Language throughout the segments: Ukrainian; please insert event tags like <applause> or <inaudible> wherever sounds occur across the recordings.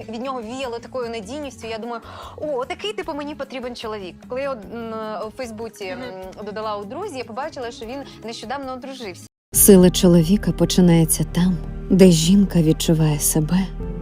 Від нього віяло такою надійністю. Я думаю, о, такий типу мені потрібен чоловік. Коли я у Фейсбуці м, додала у друзі, я побачила, що він нещодавно одружився. Сила чоловіка починається там, де жінка відчуває себе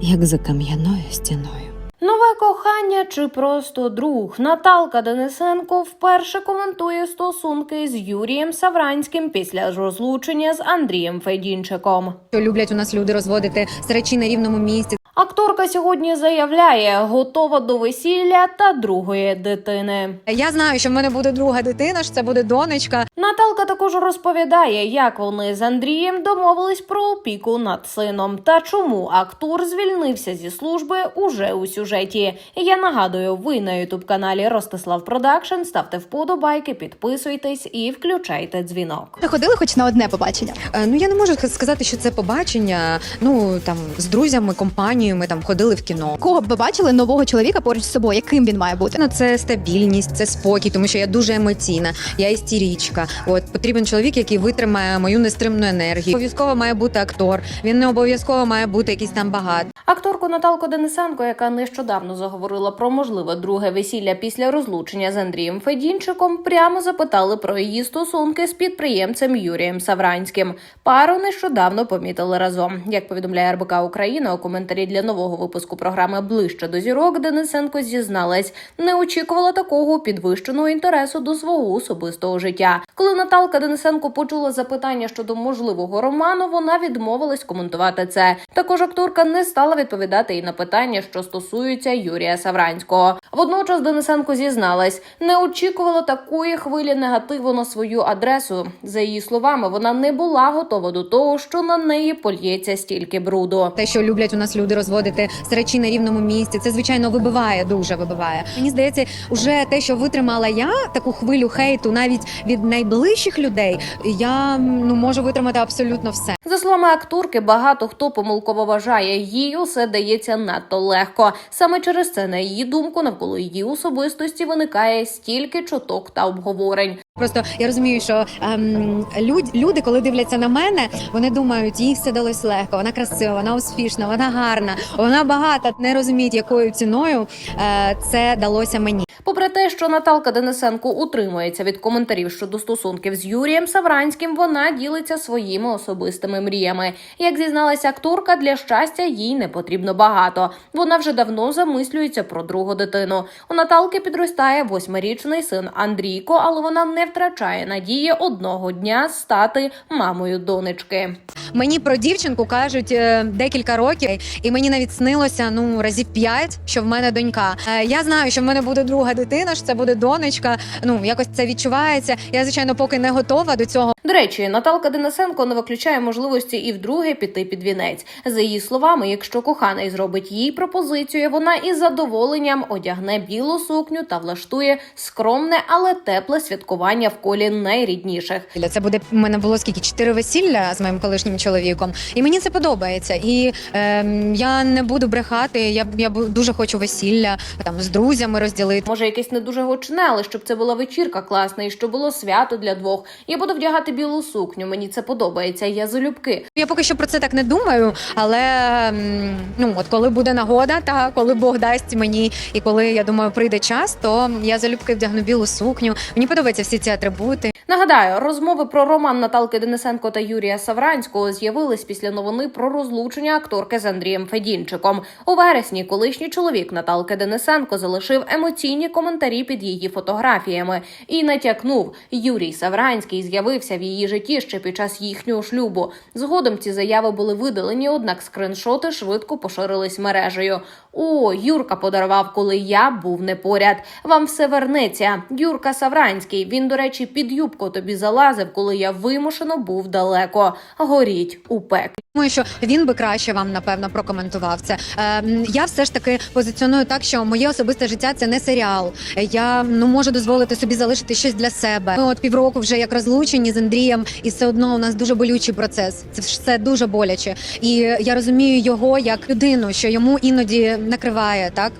як за кам'яною стіною. Нове кохання чи просто друг Наталка Денисенко вперше коментує стосунки з Юрієм Савранським після розлучення з Андрієм Федінчиком. що люблять у нас люди розводити срачі на рівному місці. Акторка сьогодні заявляє, готова до весілля та другої дитини. Я знаю, що в мене буде друга дитина, що це буде донечка. Наталка також розповідає, як вони з Андрієм домовились про опіку над сином та чому актор звільнився зі служби уже у сюжеті. Я нагадую, ви на ютуб каналі Ростислав Продакшн ставте вподобайки, підписуйтесь і включайте дзвінок. Ви ходили хоч на одне побачення? Е, Ну я не можу сказати, що це побачення. Ну там з друзями, компанією ми там ходили в кіно. Кого б ви бачили нового чоловіка поруч з собою? Яким він має бути? Ну, це стабільність, це спокій, тому що я дуже емоційна, я істерічка. От потрібен чоловік, який витримає мою нестримну енергію. Обов'язково має бути актор. Він не обов'язково має бути якийсь там багатий. Акторку Наталку Денисенко, яка нещодавно заговорила про можливе друге весілля після розлучення з Андрієм Федінчиком, прямо запитали про її стосунки з підприємцем Юрієм Савранським. Пару нещодавно помітили разом. Як повідомляє РБК Україна у коментарі для нового випуску програми Ближче до зірок, Денисенко зізналась, не очікувала такого підвищеного інтересу до свого особистого життя. Коли Наталка Денисенко почула запитання щодо можливого роману, вона відмовилась коментувати це. Також акторка не стала відповідати і на питання, що стосуються Юрія Савранського. Водночас Денисенко зізналась, не очікувала такої хвилі негативу на свою адресу. За її словами, вона не була готова до того, що на неї польється стільки бруду. Те, що люблять у нас люди розводити срачі на рівному місці, це звичайно вибиває, дуже вибиває. Мені здається, уже те, що витримала я таку хвилю хейту, навіть від найближчих людей, я ну можу витримати абсолютно все. За словами акторки, багато хто помилково вважає, їй усе дається надто легко. Саме через це, на її думку, навколо її особистості виникає стільки чуток та обговорень. Просто я розумію, що ем, люд, люди, коли дивляться на мене, вони думають, їй все далось легко, вона красива, вона успішна, вона гарна, вона багата. Не розуміють, якою ціною е, це далося мені. Попри те, що Наталка Денисенко утримується від коментарів щодо стосунків з Юрієм Савранським, вона ділиться своїми особистими мріями. Як зізналася акторка, для щастя їй не потрібно багато. Вона вже давно замислюється про другу дитину. У Наталки підростає восьмирічний син Андрійко, але вона не втрачає надії одного дня стати мамою донечки. Мені про дівчинку кажуть е, декілька років, і мені навіть снилося ну разів п'ять, що в мене донька. Е, я знаю, що в мене буде друга дитина, що це буде донечка. Ну якось це відчувається. Я звичайно поки не готова до цього. До речі, Наталка Денисенко не виключає можливості і вдруге піти під вінець. За її словами, якщо коханий зробить їй пропозицію, вона із задоволенням одягне білу сукню та влаштує скромне, але тепле святкування в колі найрідніших. Це буде в мене було скільки чотири весілля з моїм колишнім чоловіком, і мені це подобається. І ем, я не буду брехати. Я я дуже хочу весілля там з друзями розділити. Може, якесь не дуже гучне, але щоб це була вечірка класна і щоб було свято для двох. Я буду вдягати білу сукню. Мені це подобається. Я залюбки. Я поки що про це так не думаю, але ну от коли буде нагода, та коли Бог дасть мені, і коли я думаю, прийде час, то я залюбки вдягну білу сукню. Мені подобаються всі ці атрибути. Нагадаю, розмови про роман Наталки Денисенко та Юрія Савранського з'явились після новини про розлучення акторки з Андрієм Федінчиком. У вересні колишній чоловік Наталки Денисенко залишив емоційні коментарі під її фотографіями і натякнув, Юрій Савранський з'явився в її житті ще під час їхнього шлюбу. Згодом ці заяви були видалені, однак скриншоти швидко поширились мережею. О, Юрка подарував, коли я був не поряд. Вам все вернеться. Юрка Савранський. Він, до речі, під юбку тобі залазив, коли я вимушено був далеко. Горіть у пеклі. Думаю, що він би краще вам напевно прокоментував це. Ем, я все ж таки позиціоную так, що моє особисте життя це не серіал. Я ну можу дозволити собі залишити щось для себе. Ми от півроку вже як розлучені з Андрієм, і все одно у нас дуже болючий процес. Це все дуже боляче. І я розумію його як людину, що йому іноді накриває так.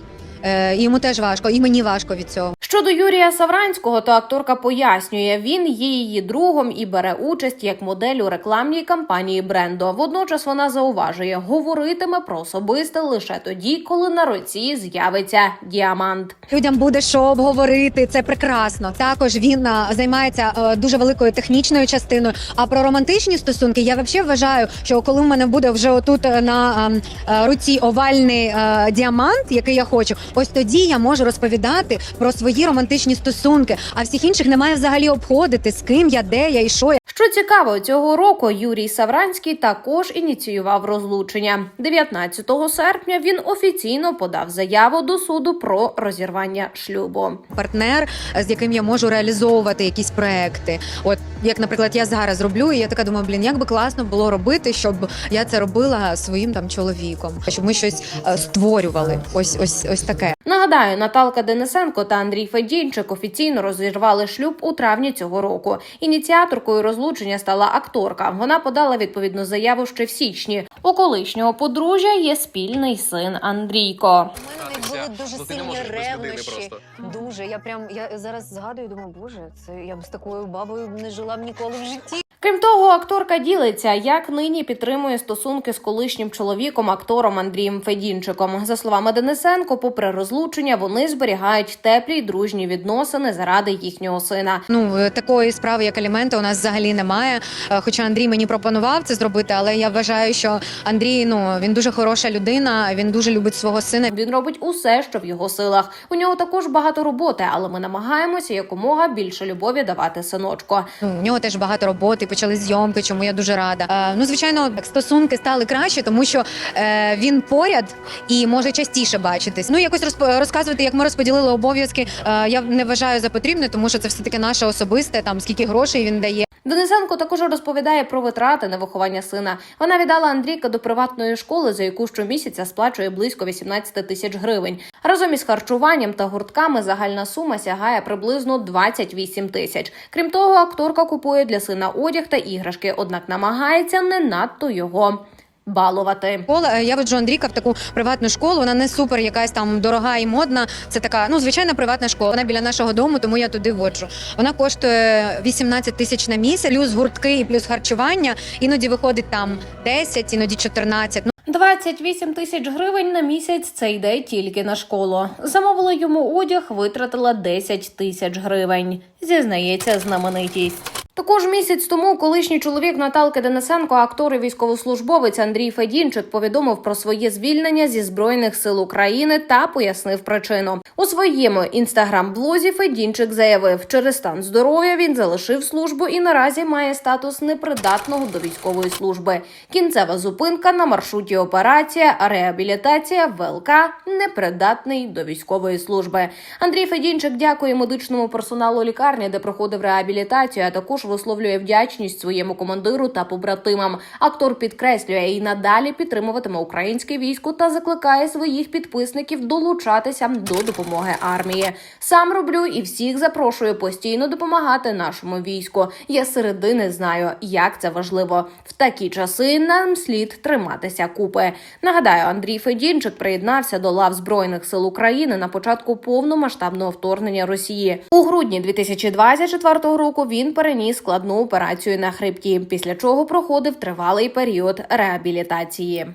Е, і йому теж важко, і мені важко від цього. Щодо Юрія Савранського, то акторка пояснює, він є її другом і бере участь як модель у рекламній кампанії бренду. Водночас вона зауважує, говоритиме про особисте лише тоді, коли на руці з'явиться діамант. Людям буде що обговорити, це прекрасно. Також він займається е, дуже великою технічною частиною. А про романтичні стосунки я взагалі вважаю, що коли в мене буде вже отут е, на ем, е, руці овальний е, діамант, який я хочу, ось тоді я можу розповідати про свої романтичні стосунки. А всіх інших немає взагалі обходити з ким я, де я і що я. Що цікаво, цього року Юрій Савранський також ініціював розлучення. 19 серпня він офіційно подав заяву до суду про розірвання шлюбу. партнер, з яким я можу реалізовувати якісь проекти. От як, наприклад, я зараз роблю, і я така думаю, блін, як би класно було робити, щоб я це робила своїм там чоловіком, щоб ми щось е, створювали. Ось ось ось таке. Нагадаю, Наталка Денисенко та Андрій Федінчик офіційно розірвали шлюб у травні цього року. Ініціаторкою розлучення стала акторка. Вона подала відповідну заяву ще в січні. У колишнього подружжя є спільний син Андрійко. У мене були дуже сильні ревнощі. Дуже. Я прям я зараз згадую, думаю, боже, це я б з такою бабою не жила б ніколи в житті. Крім того, акторка ділиться, як нині підтримує стосунки з колишнім чоловіком, актором Андрієм Федінчиком. За словами Денисенко, попри розлучення, вони зберігають теплі й дружні відносини заради їхнього сина. Ну е, такої справи, як аліменти, у нас взагалі немає. Е, Хоча Андрій мені пропонував це зробити, але я вважаю, що Андрій ну він дуже хороша людина. Він дуже любить свого сина. Він робить усе, що в його силах. У нього також багато роботи, але ми намагаємося якомога більше любові давати синочку. Ну, у нього теж багато роботи, почали зйомки, чому я дуже рада. Е, ну, звичайно, стосунки стали краще, тому що е, він поряд і може частіше бачитись. Ну, якось розказувати, як ми розподілили обов'язки. Е, я не вважаю за потрібне, тому що це все таки наше особисте, там скільки грошей він дає. Денисенко також розповідає про витрати на виховання сина. Вона віддала Андрійка до приватної школи, за яку щомісяця сплачує близько 18 тисяч гривень. Разом із харчуванням та гуртками загальна сума сягає приблизно 28 тисяч. Крім того, акторка купує для сина одяг та іграшки, однак намагається не надто його балувати. Школа, е, я веджу Андрійка в таку приватну школу. Вона не супер, якась там дорога і модна. Це така, ну звичайна приватна школа. Вона біля нашого дому, тому я туди воджу. Вона коштує 18 тисяч на місяць, плюс гуртки і плюс харчування. Іноді виходить там 10, іноді 14. Ну, 28 тисяч гривень на місяць це йде тільки на школу. Замовила йому одяг, витратила 10 тисяч гривень. Зізнається знаменитість. Також місяць тому колишній чоловік Наталки Денисенко, актор і військовослужбовець Андрій Федінчик, повідомив про своє звільнення зі збройних сил України та пояснив причину. У своєму інстаграм-блозі Федінчик заявив, через стан здоров'я він залишив службу і наразі має статус непридатного до військової служби. Кінцева зупинка на маршруті операція, реабілітація ВЛК непридатний до військової служби. Андрій Федінчик дякує медичному персоналу лікарні, де проходив реабілітацію, а також висловлює вдячність своєму командиру та побратимам. Актор підкреслює і надалі підтримуватиме українське військо та закликає своїх підписників долучатися до допомоги армії. Сам роблю і всіх запрошую постійно допомагати нашому війську. Я середини знаю, як це важливо. В такі часи нам слід триматися купи. Нагадаю, Андрій Федінчик приєднався до лав збройних сил України на початку повномасштабного вторгнення Росії. У грудні 2024 року він переніс складну операцію на хребті, після чого проходив тривалий період реабілітації.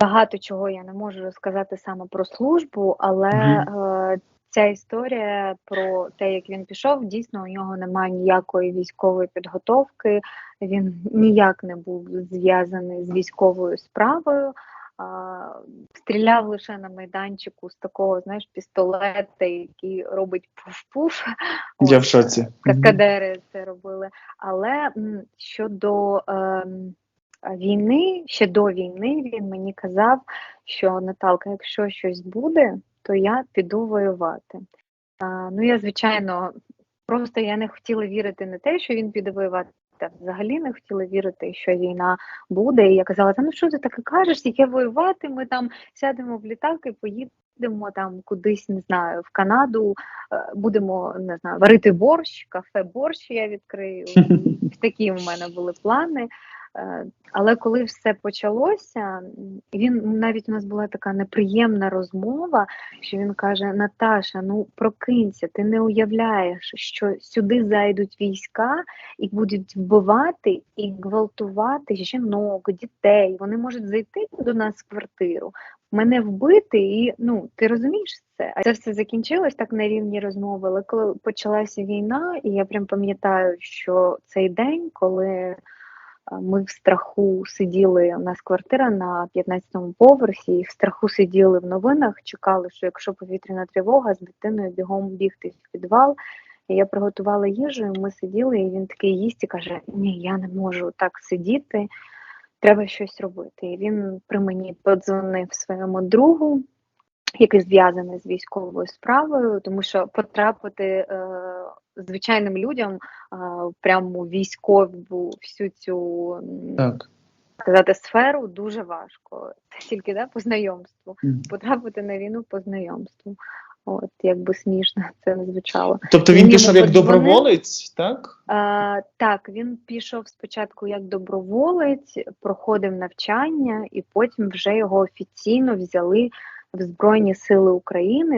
Багато чого я не можу розказати саме про службу, але Мгм. е, ця історія про те, як він пішов, дійсно у нього немає ніякої військової підготовки. Він ніяк не був зв'язаний з військовою справою. Стріляв лише на майданчику з такого, знаєш, пістолета, який робить пуф-пуф. Я в шоці. Мгм. Каскадери це робили. Але м, щодо ем, війни, ще до війни він мені казав, що Наталка, якщо щось буде, то я піду воювати. А, ну, я, звичайно, просто я не хотіла вірити не те, що він піде воювати. А Взагалі не хотіла вірити, що війна буде. І я казала, та ну що ти таке кажеш, яке воювати? Ми там сядемо в літак і поїдемо там кудись, не знаю, в Канаду, е, будемо не знаю, варити борщ, кафе борщ я відкрию. <laughs> Такі в мене були плани. Е, Але коли все почалося, він навіть у нас була така неприємна розмова, що він каже: Наташа, ну прокинься, ти не уявляєш, що сюди зайдуть війська і будуть вбивати і гвалтувати жінок, дітей. Вони можуть зайти до нас в квартиру, мене вбити, і ну ти розумієш це. А це все закінчилось так на рівні розмови. Але коли почалася війна, і я прям пам'ятаю, що цей день, коли ми в страху сиділи. У нас квартира на 15-му поверсі, і в страху сиділи в новинах, чекали, що якщо повітряна тривога, з дитиною бігом бігти в підвал. Я приготувала їжу, і ми сиділи, і він такий їсть і каже: Ні, я не можу так сидіти, треба щось робити. І він при мені подзвонив своєму другу, який зв'язаний з військовою справою, тому що потрапити е, звичайним людям прямо військову всю цю Так. сказати сферу дуже важко. Це тільки да, по знайомству. Потрапити на війну по знайомству. От якби смішно це не звучало. Тобто Він він пішов як подзвонив. доброволець, так? А, так, він пішов спочатку як доброволець, проходив навчання, і потім вже його офіційно взяли в Збройні Сили України.